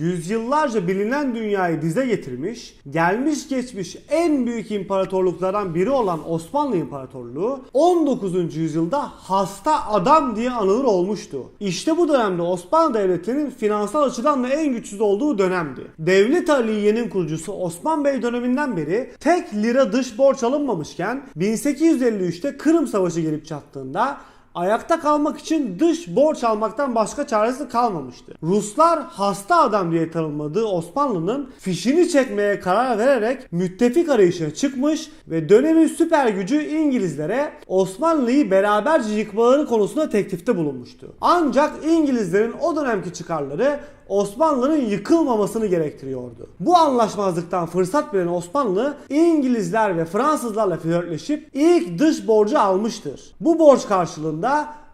Yüzyıllarca bilinen dünyayı dize getirmiş, gelmiş geçmiş en büyük imparatorluklardan biri olan Osmanlı İmparatorluğu 19. yüzyılda hasta adam diye anılır olmuştu. İşte bu dönemde Osmanlı Devleti'nin finansal açıdan da en güçsüz olduğu dönemdi. Devlet Aliye'nin kurucusu Osman Bey döneminden beri tek lira dış borç alınmamışken 1853'te Kırım Savaşı gelip çattığında ayakta kalmak için dış borç almaktan başka çaresi kalmamıştı. Ruslar hasta adam diye tanımladığı Osmanlı'nın fişini çekmeye karar vererek müttefik arayışına çıkmış ve dönemin süper gücü İngilizlere Osmanlı'yı beraberce yıkmaları konusunda teklifte bulunmuştu. Ancak İngilizlerin o dönemki çıkarları Osmanlı'nın yıkılmamasını gerektiriyordu. Bu anlaşmazlıktan fırsat veren Osmanlı İngilizler ve Fransızlarla flörtleşip ilk dış borcu almıştır. Bu borç karşılığında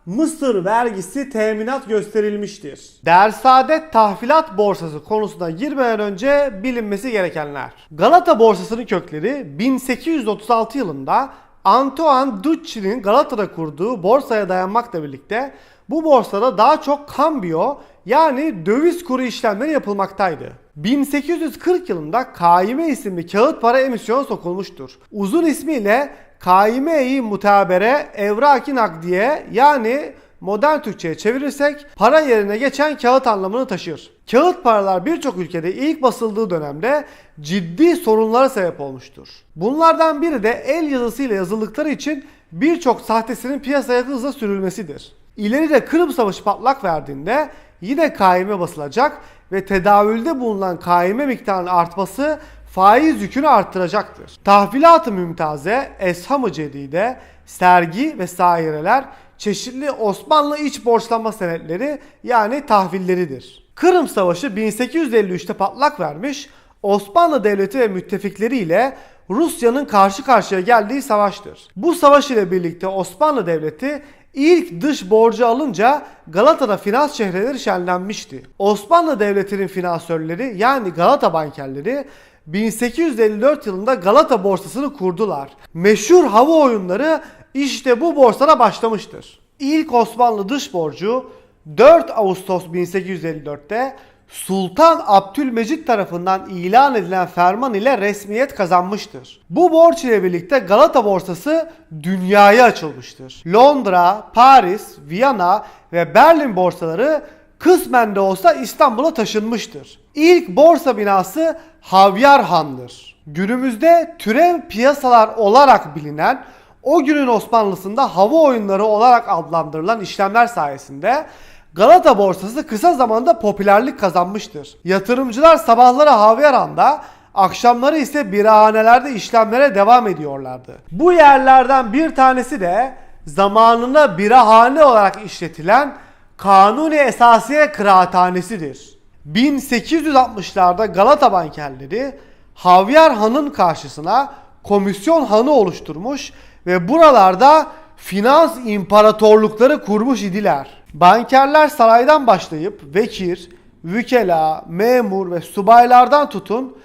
Mısır vergisi teminat gösterilmiştir. Dersaadet tahvilat borsası konusuna girmeden önce bilinmesi gerekenler. Galata borsasının kökleri 1836 yılında Antoine Ducci'nin Galata'da kurduğu borsaya dayanmakla birlikte bu borsada daha çok kambiyo yani döviz kuru işlemleri yapılmaktaydı. 1840 yılında KYM isimli kağıt para emisyonu sokulmuştur. Uzun ismiyle KYM-i mutabere evraki nakdiye yani modern Türkçe'ye çevirirsek para yerine geçen kağıt anlamını taşır. Kağıt paralar birçok ülkede ilk basıldığı dönemde ciddi sorunlara sebep olmuştur. Bunlardan biri de el yazısıyla yazıldıkları için birçok sahtesinin piyasaya hızla sürülmesidir. İleride Kırım Savaşı patlak verdiğinde yine KYM basılacak ve tedavülde bulunan KYM miktarının artması faiz yükünü arttıracaktır. Tahvilat-ı mümtaze, esham-ı cedide, sergi ve saireler çeşitli Osmanlı iç borçlanma senetleri yani tahvilleridir. Kırım Savaşı 1853'te patlak vermiş, Osmanlı Devleti ve müttefikleri ile Rusya'nın karşı karşıya geldiği savaştır. Bu savaş ile birlikte Osmanlı Devleti ilk dış borcu alınca Galata'da finans şehirleri şenlenmişti. Osmanlı Devleti'nin finansörleri yani Galata bankerleri 1854 yılında Galata borsasını kurdular. Meşhur hava oyunları işte bu borsada başlamıştır. İlk Osmanlı dış borcu 4 Ağustos 1854'te Sultan Abdülmecit tarafından ilan edilen ferman ile resmiyet kazanmıştır. Bu borç ile birlikte Galata borsası dünyaya açılmıştır. Londra, Paris, Viyana ve Berlin borsaları kısmen de olsa İstanbul'a taşınmıştır. İlk borsa binası Havyar Han'dır. Günümüzde türev piyasalar olarak bilinen o günün Osmanlısında hava oyunları olarak adlandırılan işlemler sayesinde Galata borsası kısa zamanda popülerlik kazanmıştır. Yatırımcılar sabahları Havyaran'da, akşamları ise birahanelerde işlemlere devam ediyorlardı. Bu yerlerden bir tanesi de zamanında birahane olarak işletilen Kanuni Esasiye Kıraathanesi'dir. 1860'larda Galata bankerleri Havyar Han'ın karşısına komisyon hanı oluşturmuş ve buralarda finans imparatorlukları kurmuş idiler. Bankerler saraydan başlayıp vekir, vükela, memur ve subaylardan tutun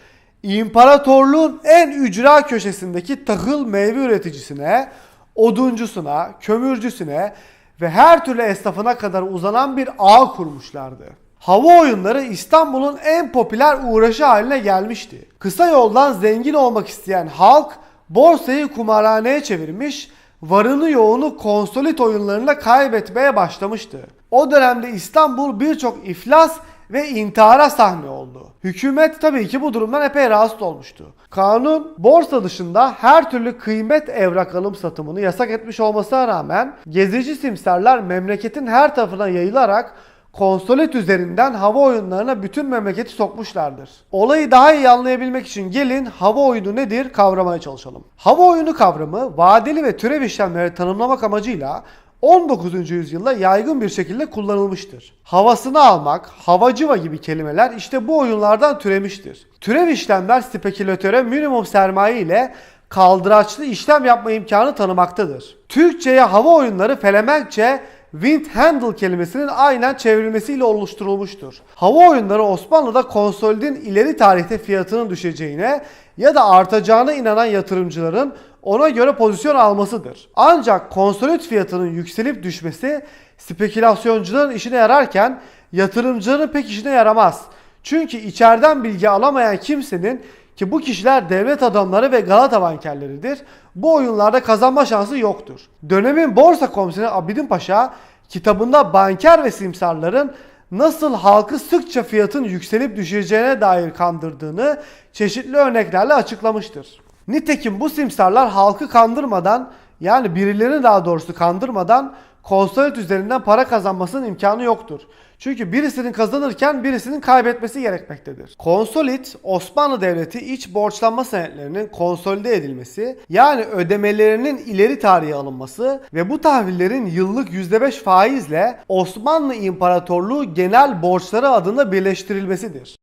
imparatorluğun en ücra köşesindeki tahıl meyve üreticisine, oduncusuna, kömürcüsüne ve her türlü esnafına kadar uzanan bir ağ kurmuşlardı. Hava oyunları İstanbul'un en popüler uğraşı haline gelmişti. Kısa yoldan zengin olmak isteyen halk borsayı kumarhaneye çevirmiş, varını yoğunu konsolit oyunlarıyla kaybetmeye başlamıştı. O dönemde İstanbul birçok iflas ve intihara sahne oldu. Hükümet tabii ki bu durumdan epey rahatsız olmuştu. Kanun borsa dışında her türlü kıymet evrak alım satımını yasak etmiş olmasına rağmen gezici simsarlar memleketin her tarafına yayılarak konsolet üzerinden hava oyunlarına bütün memleketi sokmuşlardır. Olayı daha iyi anlayabilmek için gelin hava oyunu nedir kavramaya çalışalım. Hava oyunu kavramı vadeli ve türev işlemleri tanımlamak amacıyla 19. yüzyılda yaygın bir şekilde kullanılmıştır. Havasını almak, havacıva gibi kelimeler işte bu oyunlardan türemiştir. Türev işlemler spekülatöre minimum sermaye ile kaldıraçlı işlem yapma imkanı tanımaktadır. Türkçe'ye hava oyunları Felemenkçe Wind Handle kelimesinin aynen çevrilmesiyle oluşturulmuştur. Hava oyunları Osmanlı'da konsolidin ileri tarihte fiyatının düşeceğine ya da artacağına inanan yatırımcıların ona göre pozisyon almasıdır. Ancak konsolit fiyatının yükselip düşmesi spekülasyoncuların işine yararken yatırımcıların pek işine yaramaz. Çünkü içeriden bilgi alamayan kimsenin ki bu kişiler devlet adamları ve Galata bankerleridir. Bu oyunlarda kazanma şansı yoktur. Dönemin borsa komiseri Abidin Paşa kitabında banker ve simsarların nasıl halkı sıkça fiyatın yükselip düşeceğine dair kandırdığını çeşitli örneklerle açıklamıştır. Nitekim bu simsarlar halkı kandırmadan yani birilerini daha doğrusu kandırmadan konsolet üzerinden para kazanmasının imkanı yoktur. Çünkü birisinin kazanırken birisinin kaybetmesi gerekmektedir. Konsolit, Osmanlı Devleti iç borçlanma senetlerinin konsolide edilmesi, yani ödemelerinin ileri tarihe alınması ve bu tahvillerin yıllık %5 faizle Osmanlı İmparatorluğu genel borçları adında birleştirilmesidir.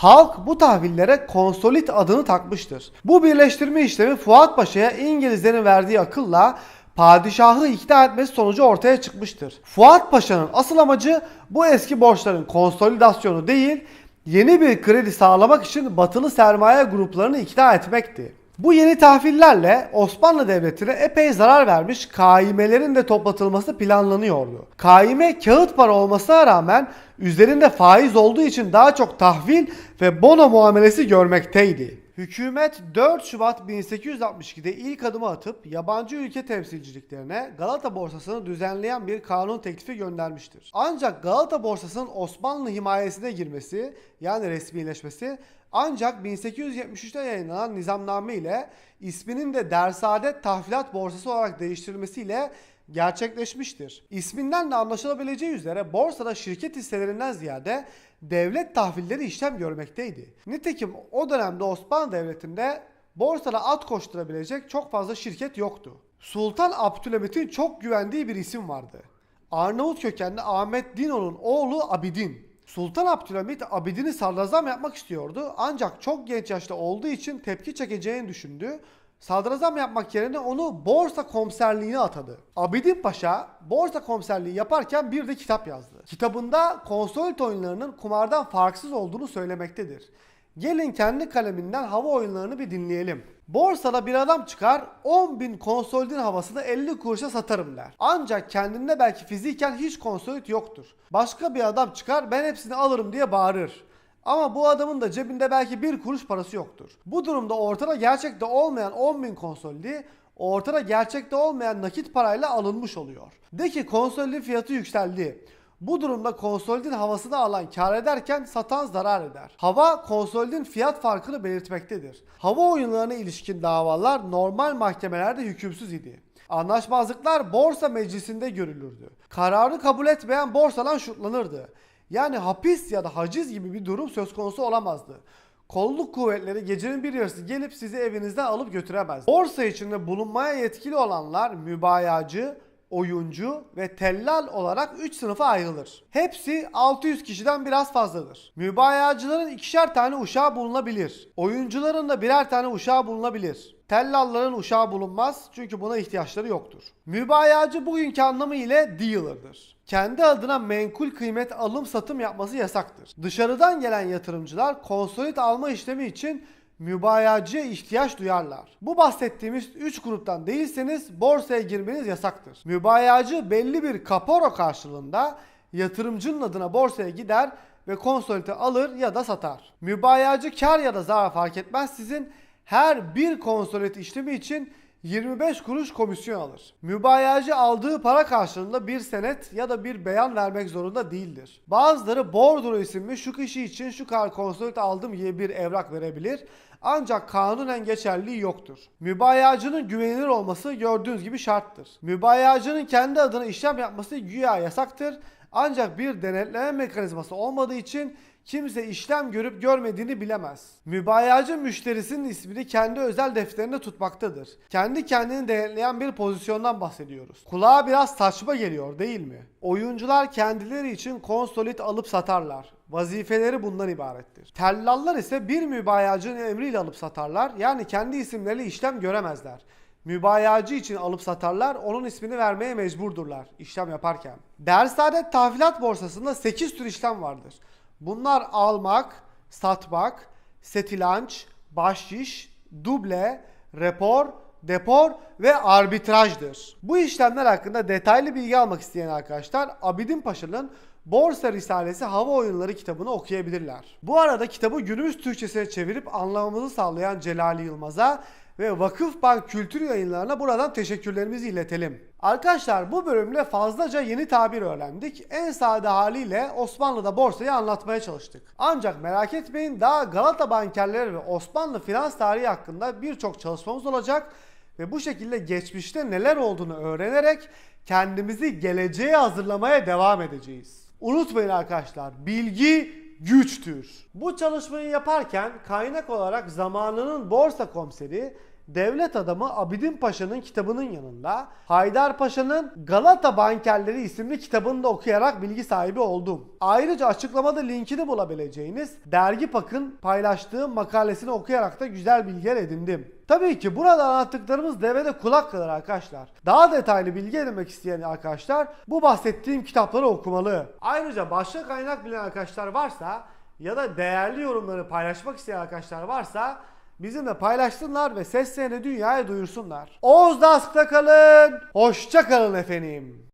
Halk bu tahvillere konsolit adını takmıştır. Bu birleştirme işlemi Fuat Paşa'ya İngilizlerin verdiği akılla padişahı ikna etmesi sonucu ortaya çıkmıştır. Fuat Paşa'nın asıl amacı bu eski borçların konsolidasyonu değil, yeni bir kredi sağlamak için batılı sermaye gruplarını ikna etmekti. Bu yeni tahvillerle Osmanlı Devleti'ne epey zarar vermiş kaimelerin de toplatılması planlanıyordu. Kaime kağıt para olmasına rağmen üzerinde faiz olduğu için daha çok tahvil ve bono muamelesi görmekteydi. Hükümet 4 Şubat 1862'de ilk adımı atıp yabancı ülke temsilciliklerine Galata borsasını düzenleyen bir kanun teklifi göndermiştir. Ancak Galata borsasının Osmanlı himayesine girmesi yani resmileşmesi ancak 1873'te yayınlanan nizamname ile isminin de Dersaadet Tahvilat Borsası olarak değiştirilmesiyle gerçekleşmiştir. İsminden de anlaşılabileceği üzere borsada şirket hisselerinden ziyade devlet tahvilleri işlem görmekteydi. Nitekim o dönemde Osmanlı Devleti'nde borsada at koşturabilecek çok fazla şirket yoktu. Sultan Abdülhamit'in çok güvendiği bir isim vardı. Arnavut kökenli Ahmet Dino'nun oğlu Abidin. Sultan Abdülhamit Abidin'i sadrazam yapmak istiyordu ancak çok genç yaşta olduğu için tepki çekeceğini düşündü. Sadrazam yapmak yerine onu borsa komiserliğine atadı. Abidin Paşa borsa komiserliği yaparken bir de kitap yazdı. Kitabında konsolit oyunlarının kumardan farksız olduğunu söylemektedir. Gelin kendi kaleminden hava oyunlarını bir dinleyelim. Borsada bir adam çıkar 10 bin konsolidin havasını 50 kuruşa satarım der. Ancak kendinde belki fiziken hiç konsolit yoktur. Başka bir adam çıkar ben hepsini alırım diye bağırır. Ama bu adamın da cebinde belki bir kuruş parası yoktur. Bu durumda ortada gerçekte olmayan 10 bin konsolidi ortada gerçekte olmayan nakit parayla alınmış oluyor. De ki konsolidin fiyatı yükseldi. Bu durumda konsolidin havasını alan kar ederken satan zarar eder. Hava konsolidin fiyat farkını belirtmektedir. Hava oyunlarına ilişkin davalar normal mahkemelerde hükümsüz idi. Anlaşmazlıklar borsa meclisinde görülürdü. Kararı kabul etmeyen borsadan şutlanırdı. Yani hapis ya da haciz gibi bir durum söz konusu olamazdı. Kolluk kuvvetleri gecenin bir yarısı gelip sizi evinizden alıp götüremez. Borsa içinde bulunmaya yetkili olanlar mübayacı, oyuncu ve tellal olarak 3 sınıfa ayrılır. Hepsi 600 kişiden biraz fazladır. Mübayacıların ikişer tane uşağı bulunabilir. Oyuncuların da birer tane uşağı bulunabilir. Tellalların uşağı bulunmaz çünkü buna ihtiyaçları yoktur. Mübayacı bugünkü anlamı ile dealer'dır. Kendi adına menkul kıymet alım satım yapması yasaktır. Dışarıdan gelen yatırımcılar konsolit alma işlemi için mübayacıya ihtiyaç duyarlar. Bu bahsettiğimiz 3 gruptan değilseniz borsaya girmeniz yasaktır. Mübayacı belli bir kaporo karşılığında yatırımcının adına borsaya gider ve konsolite alır ya da satar. Mübayacı kar ya da zarar fark etmez sizin her bir konsolit işlemi için 25 kuruş komisyon alır. Mübayacı aldığı para karşılığında bir senet ya da bir beyan vermek zorunda değildir. Bazıları bordro isimli şu kişi için şu kadar konsolit aldım diye bir evrak verebilir. Ancak kanunen geçerliği yoktur. Mübayacının güvenilir olması gördüğünüz gibi şarttır. Mübayacının kendi adına işlem yapması güya yasaktır. Ancak bir denetleme mekanizması olmadığı için kimse işlem görüp görmediğini bilemez. Mübayacı müşterisinin ismini kendi özel defterinde tutmaktadır. Kendi kendini denetleyen bir pozisyondan bahsediyoruz. Kulağa biraz saçma geliyor değil mi? Oyuncular kendileri için konsolit alıp satarlar. Vazifeleri bundan ibarettir. Tellallar ise bir mübayacının emriyle alıp satarlar. Yani kendi isimleriyle işlem göremezler. Mübayacı için alıp satarlar, onun ismini vermeye mecburdurlar işlem yaparken. Dersadet tahvilat borsasında 8 tür işlem vardır. Bunlar almak, satmak, setilanç, bahşiş, duble, repor, depor ve arbitrajdır. Bu işlemler hakkında detaylı bilgi almak isteyen arkadaşlar Abidin Paşa'nın Borsa Risalesi Hava Oyunları kitabını okuyabilirler. Bu arada kitabı günümüz Türkçesine çevirip anlamamızı sağlayan Celali Yılmaz'a ve Vakıfbank Kültür Yayınlarına buradan teşekkürlerimizi iletelim. Arkadaşlar bu bölümde fazlaca yeni tabir öğrendik. En sade haliyle Osmanlı'da borsayı anlatmaya çalıştık. Ancak merak etmeyin daha Galata bankerleri ve Osmanlı finans tarihi hakkında birçok çalışmamız olacak ve bu şekilde geçmişte neler olduğunu öğrenerek kendimizi geleceğe hazırlamaya devam edeceğiz. Unutmayın arkadaşlar bilgi güçtür. Bu çalışmayı yaparken kaynak olarak zamanının borsa komiseri devlet adamı Abidin Paşa'nın kitabının yanında Haydar Paşa'nın Galata Bankerleri isimli kitabını da okuyarak bilgi sahibi oldum. Ayrıca açıklamada linkini bulabileceğiniz Dergi Pak'ın paylaştığı makalesini okuyarak da güzel bilgiler edindim. Tabii ki burada anlattıklarımız devede kulak kadar arkadaşlar. Daha detaylı bilgi edinmek isteyen arkadaşlar bu bahsettiğim kitapları okumalı. Ayrıca başka kaynak bilen arkadaşlar varsa ya da değerli yorumları paylaşmak isteyen arkadaşlar varsa bizimle paylaşsınlar ve seslerini dünyaya duyursunlar. Oğuz Dask'ta kalın. Hoşça kalın efendim.